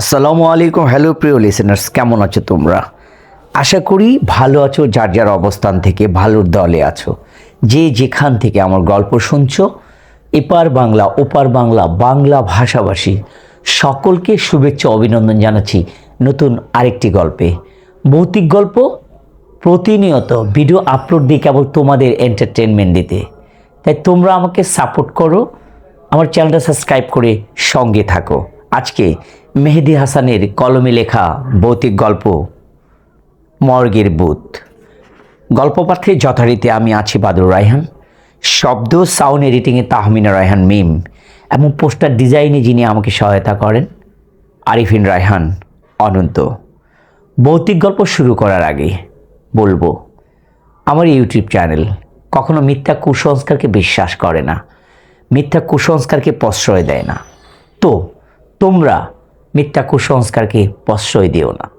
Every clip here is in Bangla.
আসসালামু আলাইকুম, হ্যালো প্রিয় লিসেনার্স কেমন আছো তোমরা? আশা করি ভালো আছো, যার যার অবস্থান থেকে ভালোর দলে আছো। যে যেখান থেকে আমার গল্প শুনছো, এপার বাংলা, ওপার বাংলা বাংলা ভাষাভাষী, সকলকে শুভেচ্ছা, অভিনন্দন জানাচ্ছি নতুন আরেকটি গল্পে। ভৌতিক গল্প, প্রতিনিয়ত ভিডিও আপলোড দিই কেবল তোমাদের এন্টারটেনমেন্ট দিতে। তাই তোমরা আমাকে সাপোর্ট করো, আমার চ্যানেলটা সাবস্ক্রাইব করে সঙ্গে থাকো। আজকে মেহেদি হাসানের কলমে লেখা ভৌতিক গল্প, মর্গের বুথ গল্প পাঠে যথারীতি আমি আছি বাদুর রায়হান। শব্দ সাউন্ড এডিটিংয়ে তাহমিনা রায়হান মিম এবং পোস্টার ডিজাইনে যিনি আমাকে সহায়তা করেন, আরিফিন রায়হান অনন্ত। ভৌতিক গল্প শুরু করার আগে বলব, আমার ইউটিউব চ্যানেল কখনো মিথ্যা কুসংস্কারকে বিশ্বাস করে না, মিথ্যা কুসংস্কারকে প্রশ্রয় দেয় না। তো, তোমরা মিথ্যা কুসংস্কারকে প্রশ্রয় দিও না।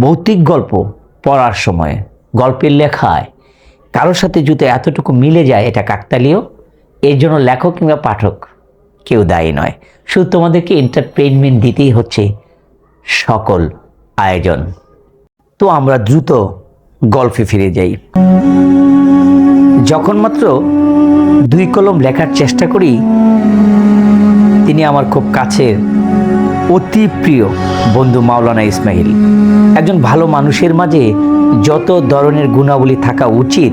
ভৌতিক গল্প পড়ার সময় গল্পের লেখায় কারোর সাথে যদি এতটুকু মিলে যায় এটা কাকতালীয়, এর জন্য লেখক কিংবা পাঠক কেউ দায়ী নয়। শুধু তোমাদেরকে এন্টারটেনমেন্ট দিতেই হচ্ছে সকল আয়োজন। তো আমরা দ্রুত গল্পে ফিরে যাই। যখন মাত্র দুই কলম লেখার চেষ্টা করি, তিনি আমার খুব কাছের অতি প্রিয় বন্ধু মাওলানা ইসমাইল। একজন ভালো মানুষের মাঝে যত ধরনের গুণাবলী থাকা উচিত,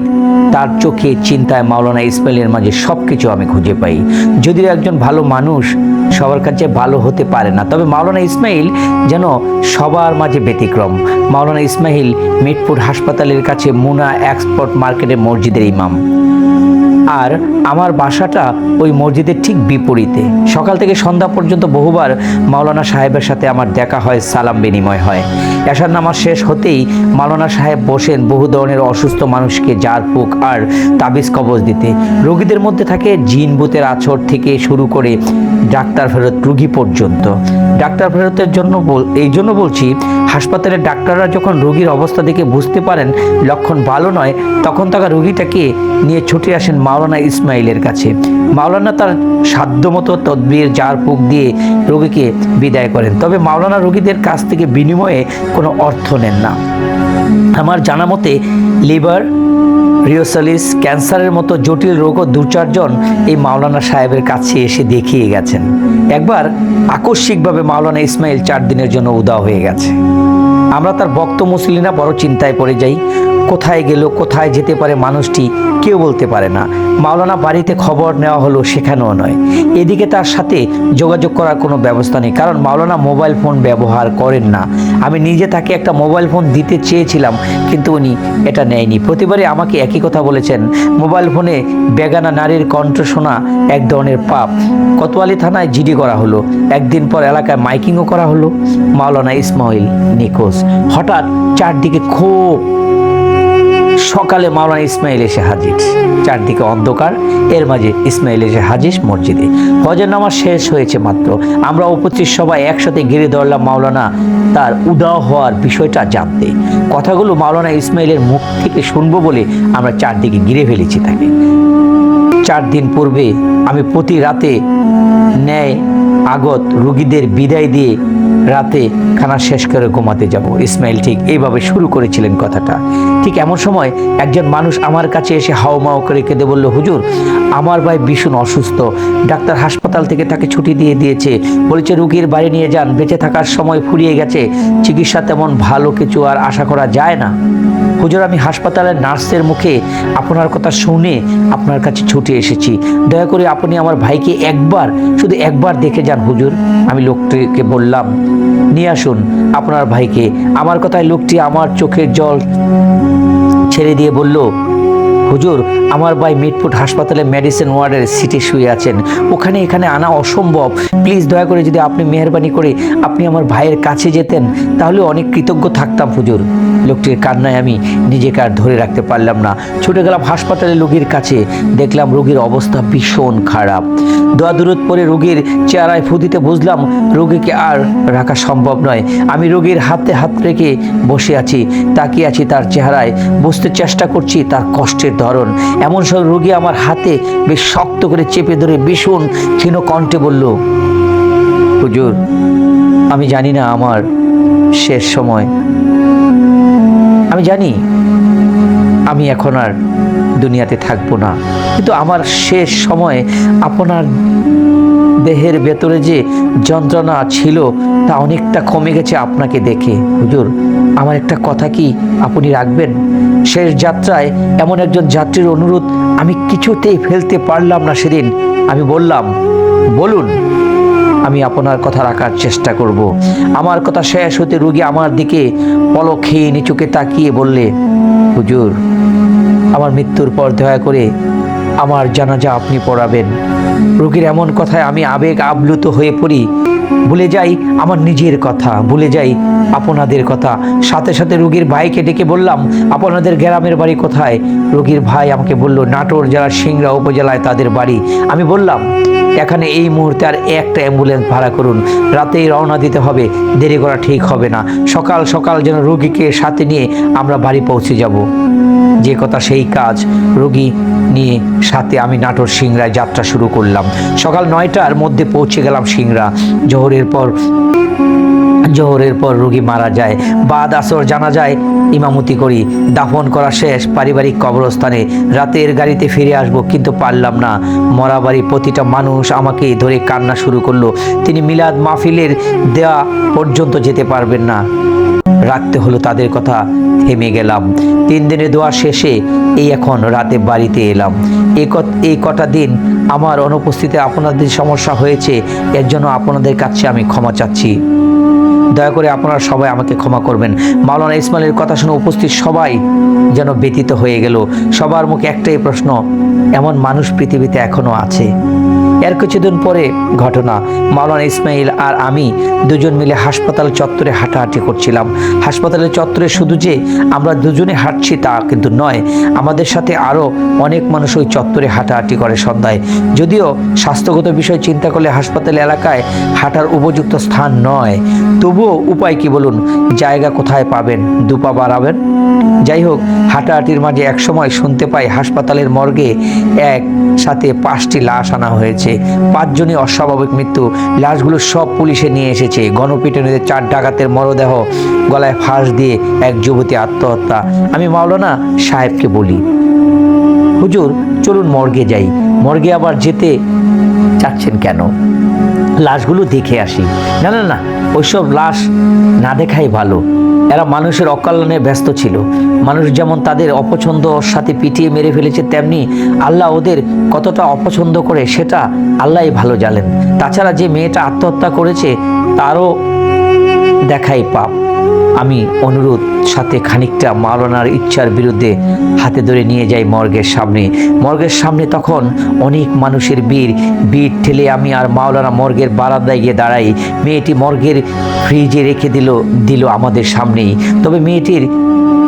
তার চোখে চিন্তায় মাওলানা ইসমাইলের মাঝে সব কিছু আমি খুঁজে পাই। যদিও একজন ভালো মানুষ সবার কাছে ভালো হতে পারে না, তবে মাওলানা ইসমাইল যেন সবার মাঝে ব্যতিক্রম। মাওলানা ইসমাইল মিটপুর হাসপাতালের কাছে মুনা এক্সপোর্ট মার্কেটের মসজিদের ইমাম। আর আমার বাসাটা ওই মসজিদের ঠিক বিপরীতে। সকাল থেকে সন্ধ্যা পর্যন্ত বহুবার মাওলানা সাহেবের সাথে আমার দেখা হয়, সালাম বিনিময় হয়। এশার নামাজ শেষ হতেই মাওলানা সাহেব বসেন বহু ধরনের অসুস্থ মানুষকে জার ফুক আর তাবিজ কবজ দিতে। রোগীদের মধ্যে থাকে জিন ভূতের আছর থেকে শুরু করে ডাক্তার ফেরত রুগী পর্যন্ত। ডাক্তার ফেরতের জন্য বল এই জন্য বলছি, হাসপাতালের ডাক্তাররা যখন রোগীর অবস্থা দেখে বুঝতে পারেন লক্ষণ ভালো নয়, তখন তারা রোগীটাকে নিয়ে ছুটে আসেন মাওলানা ইসমাইলের কাছে। মাওলানা তার সাধ্যমতো তদবির, জার ফুক দিয়ে রোগীকে বিদায় করেন। তবে মাওলানা রোগীদের কাছ থেকে বিনিময়ে কোনো অর্থ নেন না। আমার জানা মতে, লিভার, রিওসালিস, ক্যান্সারের মতো জটিল রোগও দু চারজন এই মাওলানা সাহেবের কাছে এসে দেখিয়ে গেছেন। একবার আকস্মিকভাবে মাওলানা ইসমাইল চার দিনের জন্য উদা হয়ে গেছে। আমরা তার ভক্ত মুসলিনা বড় চিন্তায় পড়ে যাই। কোথায় গেল, কোথায় যেতে পারে মানুষটি কেউ বলতে পারে না। মাওলানা বাড়িতে খবর নেওয়া হলো সেখানেও নয়। এদিকে তার সাথে যোগাযোগ করার কোনো ব্যবস্থা নেই, কারণ মাওলানা মোবাইল ফোন ব্যবহার করেন না। আমি নিজে তাকে একটা মোবাইল ফোন দিতে চেয়েছিলাম, কিন্তু উনি এটা নেয়নি। প্রতিবারে আমাকে একই কথা বলেছেন, মোবাইল ফোনে বেগানা নারীর কণ্ঠ শোনা এক ধরনের পাপ। কোতোয়ালি থানায় জিডি করা হলো, একদিন পর এলাকায় মাইকিংও করা হলো। মাওলানা ইসমাইল নিখোঁজ। হঠাৎ চারদিকে খুব সকালে মাওলানা ইসমাইল এসে হাজির। চারদিকে অন্ধকার, এর মাঝে ইসমাইল এসে হাজির মসজিদে। হজের নামাজ শেষ হয়েছে মাত্র। আমরা উপস্থিত সবাই একসাথে ঘিরে ধরলাম মাওলানা তার উদাও হওয়ার বিষয়টা জানতে। কথাগুলো মাওলানা ইসমাইলের মুখ থেকে শুনব বলে আমরা চারদিকে ঘিরে ফেলেছি তাকে। চার দিন পূর্বে আমি প্রতি রাতে ন্যায় আগত রুগীদের বিদায় দিয়ে রাতে খানা শেষ করে ঘুমাতে যাব। ইসমাইল ঠিক এইভাবে শুরু করেছিলেন কথাটা। ঠিক এমন সময় একজন মানুষ আমার কাছে এসে হাওমাও করে কেঁদে বলল, হুজুর আমার ভাই ভীষণ অসুস্থ। ডাক্তার হাসপাতাল থেকে তাকে ছুটি দিয়ে দিয়েছে। বলেছে, রুগীর বাড়ি নিয়ে যান, বেঁচে থাকার সময় ফুরিয়ে গেছে। চিকিৎসা তেমন ভালো কিছু আর আশা করা যায় না। হুজুর, আমি হাসপাতালের নার্সের মুখে আপনার কথা শুনে আপনার কাছে ছুটে এসেছি। দয়া করে আপনি আমার ভাইকে একবার, শুধু একবার দেখে যান হুজুর। আমি লোকটিকে বললাম, নিয়ে আসুন আপনার ভাইকে। আমার কথায় লোকটি আমার চোখের জল ছেড়ে দিয়ে বলল হুজুর, আমার ভাই মিটফুট হাসপাতালে মেডিসিন ওয়ার্ডের সিটে শুয়ে আছেন। ওখানে এখানে আনা অসম্ভব। প্লিজ দয়া করে যদি আপনি মেহরবানি করে আপনি আমার ভাইয়ের কাছে যেতেন, তাহলে অনেক কৃতজ্ঞ থাকতাম হুজুর। লোকটির কান্নায় আমি নিজেকে আর ধরে রাখতে পারলাম না। ছুটে গেলাম হাসপাতালে রোগীর কাছে। দেখলাম রোগীর অবস্থা ভীষণ খারাপ। দোয়া দূরত পরে রোগীর চেহারায় ফুদিতে বুঝলাম রোগীকে আর রাখা সম্ভব নয়। আমি রোগীর হাতে হাত রেখে বসে আছি, তাকিয়ে আছি তার চেহারায়। বুঝতে চেষ্টা করছি তার কষ্টের ধরন। এমন সব রোগী আমার হাতে বেশ শক্ত করে চেপে ধরে ভীষণ ক্ষীণ কণ্ঠে বলল, হুজুর, আমি জানি না আমার শেষ সময়। আমি জানি, আমি এখন আর দুনিয়াতে থাকব না। কিন্তু আমার শেষ সময়ে আপনার দেহের ভেতরে যে যন্ত্রণা ছিল তা অনেকটা কমে গেছে আপনাকে দেখে। হুজুর আমার একটা কথা কি আপনি রাখবেন? শেষ যাত্রায় এমন একজন যাত্রীর অনুরোধ আমি কিছুতেই ফেলতে পারলাম না সেদিন। আমি বললাম, বলুন, আমি আপনার কথা রাখার চেষ্টা করব। আমার কথা শেষ হতে রুগী আমার দিকে পলকহীন চোখে তাকিয়ে বললে, হুজুর, আমার মৃত্যুর পর দয়া করে আমার জানাজা আপনি পড়াবেন। রুগীর এমন কথায় আমি আবেগ আপ্লুত হয়ে পড়ি ভুলে যাই আমার নিজের কথা, ভুলে যাই আপনাদের কথা। সাথে সাথে রোগীর ভাইকে ডেকে বললাম, আপনাদের গ্রামের বাড়ি কোথায়? রোগীর ভাই আমাকে বলল, নাটোর যারা সিংড়া উপজেলায় তাদের বাড়ি। আমি বললাম, এখানে এই মুহূর্তে আর একটা অ্যাম্বুলেন্স ভাড়া করুন। রাতেই রওনা দিতে হবে, দেরি করা ঠিক হবে না। সকাল সকাল যেন রোগীকে সাথে নিয়ে আমরা বাড়ি পৌঁছে যাব। যে কথা সেই কাজ। রোগী নিয়ে সাথে আমি নাটোর সিংড়ায় যাত্রা শুরু করলাম। সকাল নয়টার মধ্যে পৌঁছে গেলাম সিংড়া। জোহরের পর জোহরের পর রুগী মারা যায়। বাদ আসর জানা যায়, ইমামতি করি, দাফন করা শেষ, পারিবারিক কবরস্থানে রাতের গাড়িতে ফিরে আসব, কিন্তু পারলাম না। মরা বাড়ি প্রতিটা মানুষ আমাকে ধরে কান্না শুরু করল। তিনি মিলাদ মাহফিলের দেয়া পর্যন্ত যেতে পারবেন না। রাখতে হলো তাদের কথা থেমে গেলাম। তিন দিনের দোয়া শেষে এই এখন রাতে বাড়িতে এলাম। এই কটা দিন আমার অনুপস্থিতিতে আপনাদের সমস্যা হয়েছে, এর জন্য আপনাদের কাছে আমি ক্ষমা চাচ্ছি। দয়া করে আপনারা সবাই আমাকে ক্ষমা করবেন। মাওলানা ইসমাইলের কথা শুনে উপস্থিত সবাই যেন ব্যতীত হয়ে গেল। সবার মুখে একটাই প্রশ্ন, এমন মানুষ পৃথিবীতে এখনও আছে? এর কিছুদিন পরে ঘটনা। মাওলানা ইসমাইল আর আমি দুজন মিলে হাসপাতাল চত্বরে হাঁটাহাঁটি করছিলাম। হাসপাতালের চত্বরে শুধু যে আমরা দুজনে হাঁটছি তা কিন্তু নয়, আমাদের সাথে আরও অনেক মানুষ ওই চত্বরে হাঁটাহাঁটি করে সন্ধ্যায়। যদিও স্বাস্থ্যগত বিষয় চিন্তা করলে হাসপাতাল এলাকায় হাঁটার উপযুক্ত স্থান নয়। তবুও উপায় কি বলুন? জায়গা কোথায় পাবেন? দুপা বাড়াবেন? যাই হোক, হাঁটাহাঁটির মাঝে একসময় শুনতে পাই হাসপাতালের মর্গে এক সাথে পাঁচটি লাশ আনা হয়েছে। পাঁচজনই অস্বাভাবিক মৃত্যু। লাশগুলো সব পুলিশে নিয়ে এসেছে। গণপিটুনিতে চার ডাকাতের মরদেহ গলায় ফাঁস দিয়ে এক যুবতী আত্মহত্যা। আমি মাওলানা সাহেবকে বলি, হুজুর, চলুন মর্গে যাই। মর্গে আবার যেতে চাচ্ছেন কেন? লাশগুলো দেখে আসি। না না না, ওইসব লাশ না দেখাই ভালো। এরা মানুষের অকল্যাণে ব্যস্ত ছিল। মানুষ যেমন তাদের অপছন্দ ওর সাথে পিটিয়ে মেরে ফেলেছে, তেমনি আল্লাহ ওদের কতটা অপছন্দ করে সেটা আল্লাহই ভালো জানেন। তাছাড়া যে মেয়েটা আত্মহত্যা করেছে, তারও দেখাই পাপ। আমি অনুরোধ, সাথে খানিকটা মাওলানার ইচ্ছার বিরুদ্ধে হাতে ধরে নিয়ে যাই মর্গের সামনে। মর্গের সামনে তখন অনেক মানুষের বীর বীর ঠেলে আমি আর মাওলানা মর্গের বারান্দায় গিয়ে দাঁড়াই। মেয়েটি মর্গের ফ্রিজে রেখে দিল দিল আমাদের সামনেই। তবে মেয়েটির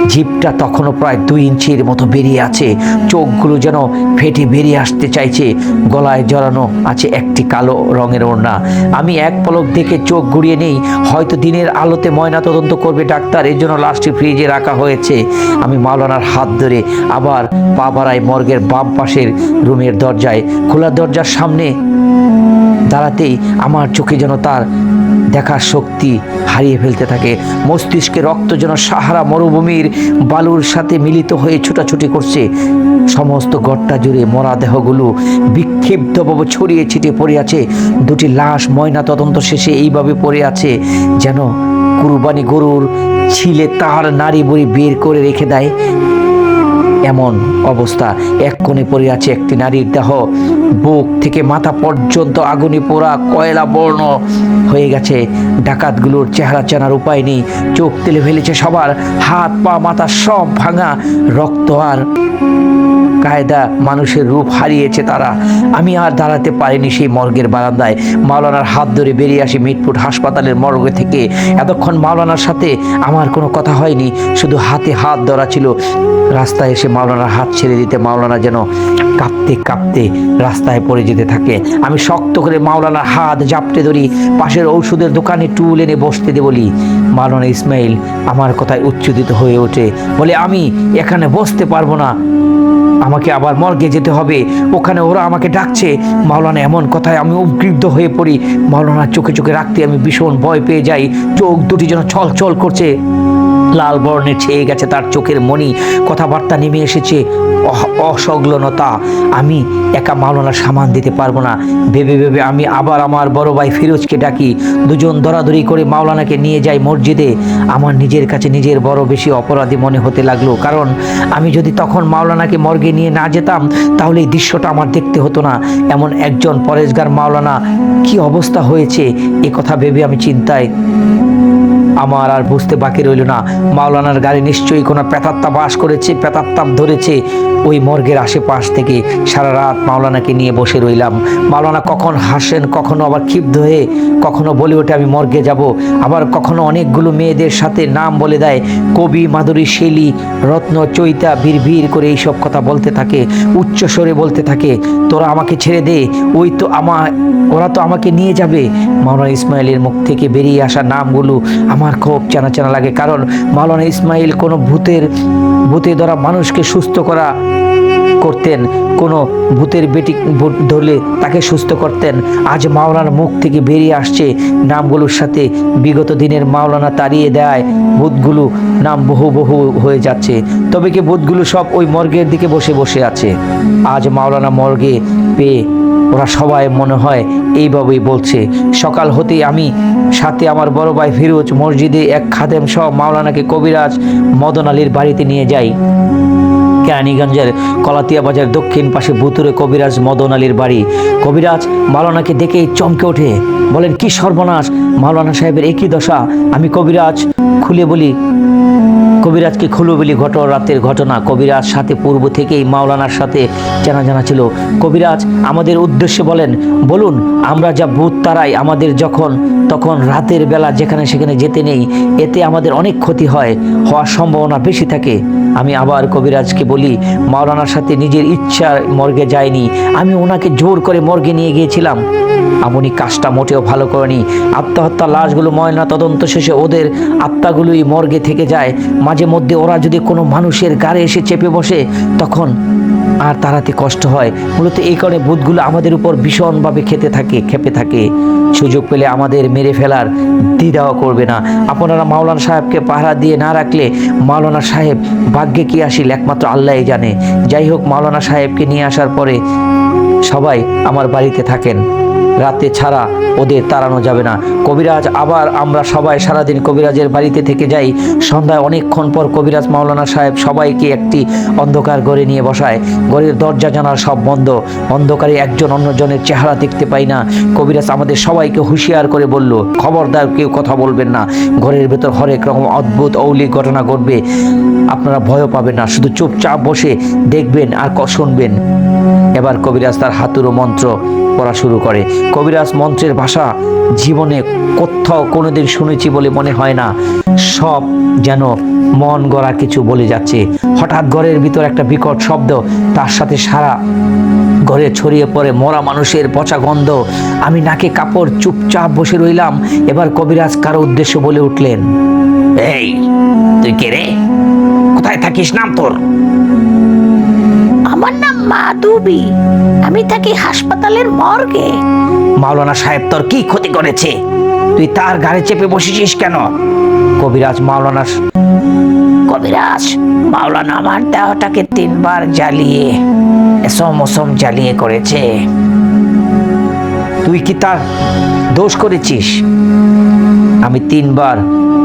জিপটা তখনও প্রায় দুই ইঞ্চির মতো বেরিয়ে আছে। চোখগুলো যেন ফেটে বেরিয়ে আসতে চাইছে। গলায় জড়ানো আছে একটি কালো রঙের ওড়না। আমি এক পলক দেখে চোখ ঘুরিয়ে নেই। হয়তো দিনের আলোতে ময়না তদন্ত করবে ডাক্তার, এর জন্য লাশটি ফ্রিজে রাখা হয়েছে। আমি মাওলানার হাত ধরে আবার পা মর্গের বাম পাশের রুমের দরজায়। খোলা দরজার সামনে দাঁড়াতেই আমার চোখে যেন তার দেখার শক্তি হারিয়ে ফেলতে থাকে। মস্তিষ্কে রক্ত যেন সাহারা মরুভূমির বালুর সাথে মিলিত হয়ে ছুটাছুটি করছে। সমস্ত গড়টা জুড়ে মরা দেহগুলো বিক্ষিপ্তভাবে ছড়িয়ে ছিটিয়ে পড়ে আছে। দুটি লাশ ময়না তদন্ত শেষে এইভাবে পড়ে আছে যেন কুরবানি গরুর ছিলে তার নারী বুড়ি বের করে রেখে দেয়। এমন অবস্থা। এক কোণে পড়ে আছে একটি নারীর দেহ। বুক থেকে মাথা পর্যন্ত আগুনে পোড়া কয়লা বর্ণ হয়ে গেছে। ডাকাতগুলোর চেহারা চেনার উপায় নেই। চোখ তেলে ফেলেছে সবার। হাত পা মাথা সব ভাঙা। রক্ত আর কায়দা মানুষের রূপ হারিয়েছে তারা। আমি আর দাঁড়াতে পারিনি সেই মর্গের বারান্দায়। মাওলানার হাত ধরে বেরিয়ে আসি মিটফুট হাসপাতালের মর্গে থেকে। এতক্ষণ মাওলানার সাথে আমার কোনো কথা হয়নি, শুধু হাতে হাত ধরা ছিল। রাস্তায় এসে মাওলানার হাত ছেড়ে দিতে মাওলানা যেন কাঁপতে কাঁপতে রাস্তায় পড়ে যেতে থাকে। আমি শক্ত করে মাওলানার হাত জাপটে ধরি, পাশের ঔষধের দোকানে টুল এনে বসতে দে বলি, মাওলানা ইসমাইল, আমার কথায় উচ্ছ্বসিত হয়ে ওঠে। বলে, আমি এখানে বসতে পারব না। আমাকে আবার মর্গে যেতে হবে। ওখানে ওরা আমাকে ডাকছে। মাওলানা, এমন কথায় আমি উদ্গৃদ্ধ হয়ে পড়ি। মাওলানা চোখে চোখে রাখতে আমি ভীষণ ভয় পেয়ে যাই। চোখ দুটি যেন ছল ছল করছে। লাল বর্ণে ছেয়ে গেছে তার চোখের মণি। কথাবার্তা নেমে এসেছে অসংলনতা আমি একা মাওলানা সামান দিতে পারব না। ভেবে ভেবে আমি আবার আমার বড় ভাই ফিরোজকে ডাকি। দুজন দরাদরি করে মাওলানাকে নিয়ে যাই মসজিদে। আমার নিজের কাছে নিজের বড় বেশি অপরাধী মনে হতে লাগল, কারণ আমি যদি তখন মাওলানাকে মর্গে নিয়ে না যেতাম, তাহলে এই দৃশ্যটা আমার দেখতে হতো না। এমন একজন পরেশগার মাওলানা কি অবস্থা হয়েছে, এ কথা ভেবে আমি চিন্তায় আমার আর বুঝতে বাকি রইল না। মাওলানার গাড়ি নিশ্চয়ই কোনো প্রেতাত্মা বাস করেছে, প্রেতাত্মা ধরেছে। ওই মর্গের আশেপাশ থেকে সারা রাত মাওলানাকে নিয়ে বসে রইলাম। মাওলানা কখন হাসেন, কখনো আবার ক্ষিপ্ত হয়ে, কখনো বলে ওঠে, আমি মর্গে যাব। আবার কখনো অনেকগুলো মেয়েদের সাথে নাম বলে দেয়, কবি, মাধুরী, শেলি, রত্ন, চৈতা বীর বীর করে এইসব কথা বলতে থাকে, উচ্চ স্বরে বলতে থাকে, তোরা আমাকে ছেড়ে দে, ওই তো আমার ওরা তো আমাকে নিয়ে যাবে। মাওলানা ইসমাইলের মুখ থেকে বেরিয়ে আসা নামগুলো আমার খুব চেনা চেনা লাগে, কারণ মাওলানা ইসমাইল কোনো ভূতের, ভূতে ধরা মানুষকে সুস্থ করা করতেন, কোনো ভূতের বেটি ধরলে তাকে সুস্থ করতেন। আজ মাওলানার মুখ থেকে বেরিয়ে আসছে নামগুলোর সাথে বিগত দিনের মাওলানা তাড়িয়ে দেয়, ভূতগুলো নাম বহু বহু হয়ে যাচ্ছে। তবে কি ভূতগুলো সব ওই মর্গের দিকে বসে বসে আছে? আজ মাওলানা মর্গে পেয়ে ওরা সবাই মনে হয় এইভাবেই বলছে। সকাল হতেই আমি, সাথে আমার বড় ভাই ফিরোজ, মসজিদে এক খাদেম সহ মাওলানাকে কবিরাজ মদন আলীর বাড়িতে নিয়ে যাই। কেরানীগঞ্জের কলাতিয়া বাজার দক্ষিণ পাশে ভুতুরে কবিরাজ মদন আলীর বাড়ি। কবিরাজ মাওলানাকে দেখেই চমকে ওঠে। বলেন, কি সর্বনাশ! মাওলানা সাহেবের একই দশা। আমি কবিরাজ খুলে বলি কবিরাজকে খুলো বলি ঘট, রাতের ঘটনা। কবিরাজ সাথে পূর্ব থেকেই মাওলানার সাথে জানা জানা ছিল। কবিরাজ আমাদের উদ্দেশ্যে বলেন, বলুন, আমরা যা ভূত তারাই, আমাদের যখন, তখন রাতের বেলা যেখানে সেখানে যেতে নেই, এতে আমাদের অনেক ক্ষতি হয়, হওয়ার সম্ভাবনা বেশি থাকে। আমি আবার কবিরাজকে বলি, মাওলানার সাথে নিজের ইচ্ছা মর্গে যায়নি আমি ওনাকে জোর করে মর্গে নিয়ে গিয়েছিলাম। আমনি কাজটা মোটেও ভালো করেনি। আত্মহত্যা লাশগুলো ময়না তদন্ত শেষে ওদের আত্মাগুলোই মর্গে থেকে যায় মাঝে মধ্যে ওরা যদি কোনো মানুষের গাড়ে এসে চেপে বসে, তখন আর তাড়াতে কষ্ট হয়। মূলত এই কারণে ভূতগুলো আমাদের উপর ভীষণভাবে খেতে থাকে, খেপে থাকে। সুযোগ পেলে আমাদের মেরে ফেলার দ্বিধাও করবে না। আপনারা মাওলানা সাহেবকে পাহারা দিয়ে না রাখলে মাওলানা সাহেব ভাগ্যে কি আসিল? একমাত্র আল্লাহই জানে। যাই হোক, মাওলানা সাহেবকে নিয়ে আসার পরে সবাই আমার বাড়িতে থাকেন। রাতে ছাড়া ওদের তাড়ানো যাবে না। কবিরাজ আবার আমরা সবাই সারাদিন কবিরাজের বাড়িতে থেকে যাই। সন্ধ্যায় অনেকক্ষণ পর কবিরাজ মাওলানা সাহেব সবাইকে একটি অন্ধকার ঘরে নিয়ে বসায়। ঘরের দরজা জানার সব বন্ধ। অন্ধকারে একজন অন্যজনের চেহারা দেখতে পাই না। কবিরাজ আমাদের সবাইকে হুঁশিয়ার করে বলল, খবরদার, কেউ কথা বলবেন না। ঘরের ভেতর হরেক রকম অদ্ভুত অৌলিক ঘটনা ঘটবে। আপনারা ভয়ও পাবেন না। শুধু চুপচাপ বসে দেখবেন আর শুনবেন। এবার কবিরাজ তার হাতুড়ো মন্ত্র পড়া শুরু করে। কবিরাজ মন্ত্রের ভাষা জীবনে কোথাও কোনোদিন শুনেছি বলে মনে হয় না। সব যেন মন গড়া কিছু বলে যাচ্ছে। হঠাৎ ঘরের ভিতর একটা বিকট শব্দ, তার সাথে সারা ঘরে ছড়িয়ে পড়ে মরা মানুষের পচা গন্ধ। আমি নাকে কাপড় চুপচাপ বসে রইলাম। এবার কবিরাজ কারও উদ্দেশ্য বলে উঠলেন, এই, তুই কে রে? কোথায় থাকিস নাম তোর? মাধবী আমি থাকি হাসপাতালের মর্গে। মাওলানা সাহেব তোর কি ক্ষতি করেছে? তুই তার গাড়ি চেপে বসেছিস কেন? কবিরাজ মাওলানা কবিরাজ মাওলানা আমার দেহটাকে তিনবার জ্বালিয়ে এসম ওসম জ্বালিয়ে করেছে। তুই কি তার দোষ করেছিস? আমি তিনবার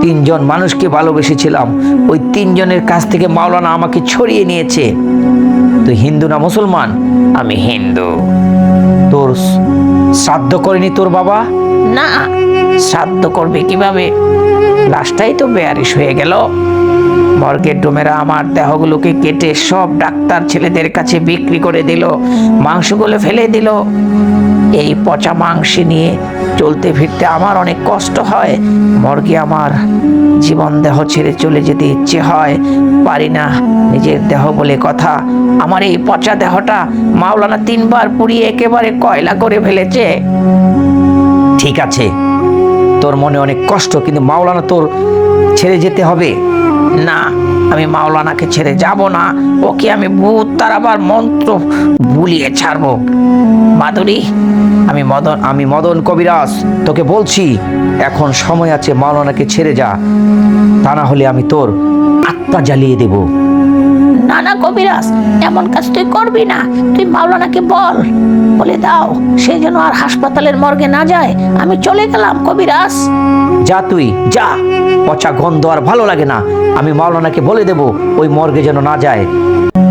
তিনজন মানুষকে ভালোবেসেছিলাম। ওই তিনজনের কাছ থেকে মাওলানা আমাকে ছড়িয়ে নিয়েছে। তুই হিন্দু না মুসলমান? আমি হিন্দু। তোর শ্রাদ্ধ করেনি তোর বাবা? না। শ্রাদ্ধ করবে কীভাবে? লাশটাই তো বেয়ারিশ হয়ে গেল। মর্গের ডোমেরা আমার দেহগুলোকে কেটে সব ডাক্তার ছেলেদের কাছে বিক্রি করে দিল মাংসগুলো ফেলে দিল। এই পচা মাংস নিয়ে চলতে ফিরতে আমার অনেক কষ্ট হয়। মর্গে আমার জীবন দেহ ছেড়ে চলে যেতে ইচ্ছে হয়। পারি না নিজের দেহ বলে কথা। আমার এই পচা দেহটা মাওলানা তিনবার পুড়িয়ে একেবারে কয়লা করে ফেলেছে। ঠিক আছে তোর মনে অনেক কষ্ট কিন্তু মাওলানা তোর ছেড়ে যেতে হবে? না আমি মাওলানাকে ছেড়ে যাব না। ওকে আমি ভূত তার আবার মন্ত্র বুলিয়ে ছাড়ব। মাধুরী আমি মদন আমি মদন কবিরাজ, তোকে বলছি, এখন সময় আছে মাওলানাকে ছেড়ে যা। তা না হলে আমি তোর আত্মা জ্বালিয়ে দেব। না না কবিরাজ, এমন কাজ তুই করবি না, তুই মাওলানাকে বল। বলে, দাও, সে যেন আর হাসপাতালের মর্গে না যায়, আমি চলে গেলাম, কবিরাজ। যা তুই, যা। পচা গন্ধ আর ভালো লাগে না। আমি মাওলানাকে বলে দেব, ওই মর্গে যেন না যায়।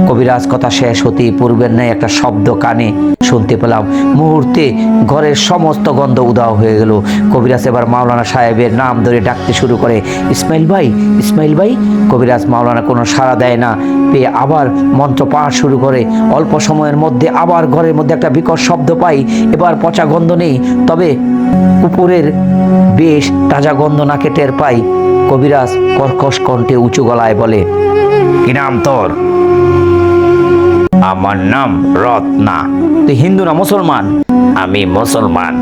কবিরাজ কথা শেষ হতেই পূর্বের ন্যায় একটা শব্দ কানে শুনতে পেলাম। মুহূর্তে ঘরের সমস্ত গন্ধ উদাও হয়ে গেল। কবিরাজ এবার মাওলানা সাহেবের নাম ধরে ডাকতে শুরু করে, ইসমাইল ভাই ইসমাইল ভাই। কবিরাজ মাওলানা কোনো সাড়া দেয় না, পেয়ে আবার মন্ত্র পাঠ শুরু করে। অল্প সময়ের মধ্যে আবার ঘরের মধ্যে একটা বিকট শব্দ পাই, এবার পচা গন্ধ নেই, তবে উপরের বেশ তাজা গন্ধ নাকে টের পাই। কবিরাজ কর্কশ কণ্ঠে উঁচু গলায় বলে, কি নাম তোর? আমার নাম রত্না। তুই হিন্দু না মুসলমান? আমি মুসলমান।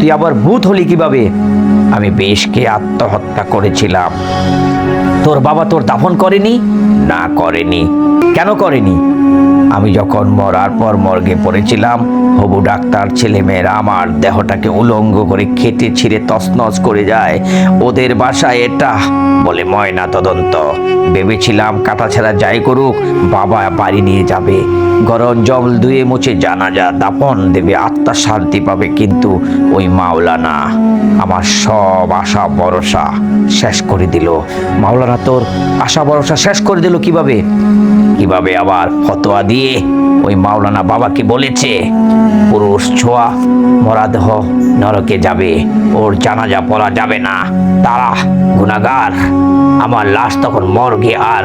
তুই আবার ভূত হলি কীভাবে? আমি বেশকে আত্মহত্যা করেছিলাম। তোর বাবা তোর দাফন করেনি? না করেনি। কেন করেনি? আমি যখন মরার পর মর্গে পড়েছিলাম, হবু ডাক্তার ছেলেমেয়েরা আমার দেহটাকে উলঙ্গ করে খেটে ছিঁড়ে তছনছ করে যায়। ওদের বাসায় এটা বলে ময়না তদন্ত। ভেবেছিলাম কাটাছেড়া যাই করুক, বাবা বাড়ি নিয়ে যাবে। গরম জল ধুয়ে মুছে জানাজা দাপন দেবে, আত্মা শান্তি পাবে, কিন্তু ওই মাওলানা আমার সব আশা ভরসা শেষ করে দিল। মাওলানা তোর আশা ভরসা শেষ করে দিল কীভাবে? কীভাবে আবার ফতোয়া দিয়ে ওই মাওলানা বাবাকে বলেছে, পুরুষ ছোঁয়া মরাদেহ নরকে যাবে, ওর জানাজা পড়া যাবে না। তারা গুণাগার আমার লাশ তখন মর্গে আর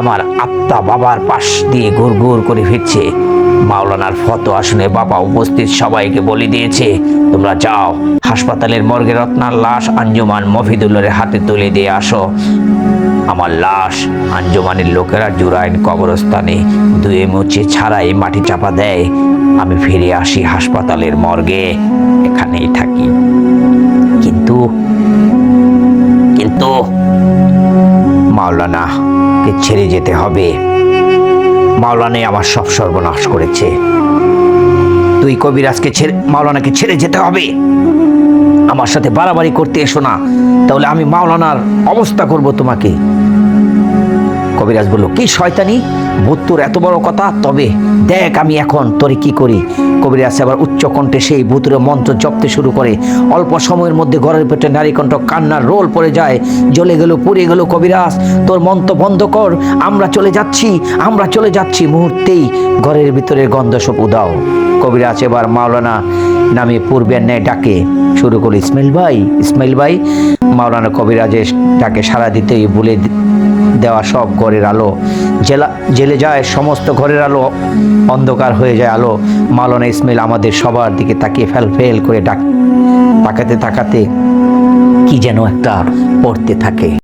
আমার আত্মা বাবার পাশ দিয়ে ঘুর ঘুর করে ফিরছে। মাওলানার ফতোয়া শুনে বাবা উপস্থিত সবাইকে বলে দিয়েছে, তোমরা যাও, হাসপাতালের মর্গে রত্নার লাশ আঞ্জুমান মফিদুল্লারের হাতে তুলে দিয়ে আসো। আমার লাশ আঞ্জুমানের লোকেরা জুরাইন কবরস্থানে দুয়ে মুছে ছাড়াই মাটি চাপা দেয়। আমি ফিরে আসি হাসপাতালের মর্গে, এখানেই থাকি। কিন্তু কিন্তু মাওলানা কে ছেড়ে যেতে হবে। মাওলানাই আমার সব সর্বনাশ করেছে। তুই কবিরাজকে ছেড়ে, মাওলানাকে ছেড়ে যেতে হবে। আমার সাথে বাড়াবাড়ি করতে এসো না। তাহলে আমি মাওলানার অবস্থা করব তোমাকে। কবিরাজ বলল, কি শয়তানি? ভূত তোর এত বড় কথা? তবে দেখ আমি এখন তোরে কি করি। কবিরাজ আবার উচ্চ কণ্ঠে সেই ভূতের মন্ত্র জপতে শুরু করে। অল্প সময়ের মধ্যে ঘরের পেটে নারী কণ্ঠ কান্নার রোল পড়ে যায়। জ্বলে গেল, পুড়ে গেল কবিরাজ, তোর মন্ত্র বন্ধ কর, আমরা চলে যাচ্ছি, আমরা চলে যাচ্ছি মুহূর্তেই। ঘরের ভিতরে গন্ধ সব উদাও। কবিরাজ এবার মাওলানা নামে পূর্বের ন্যায় ডাকে, শুরু করল ইসমাইল ভাই ইসমাইল ভাই, মাওলানা কবিরাজের ডাকে সারা দিতেই বলে দেওয়া সব ঘরের আলো। জেলা জেলে যায়, সমস্ত ঘরের আলো অন্ধকার হয়ে যায় আলো। মাওলানা ইসমাইল আমাদের সবার দিকে তাকিয়ে ফেল ফেল করে ডাক তাকাতে তাকাতে কি যেন একটা পড়তে থাকে।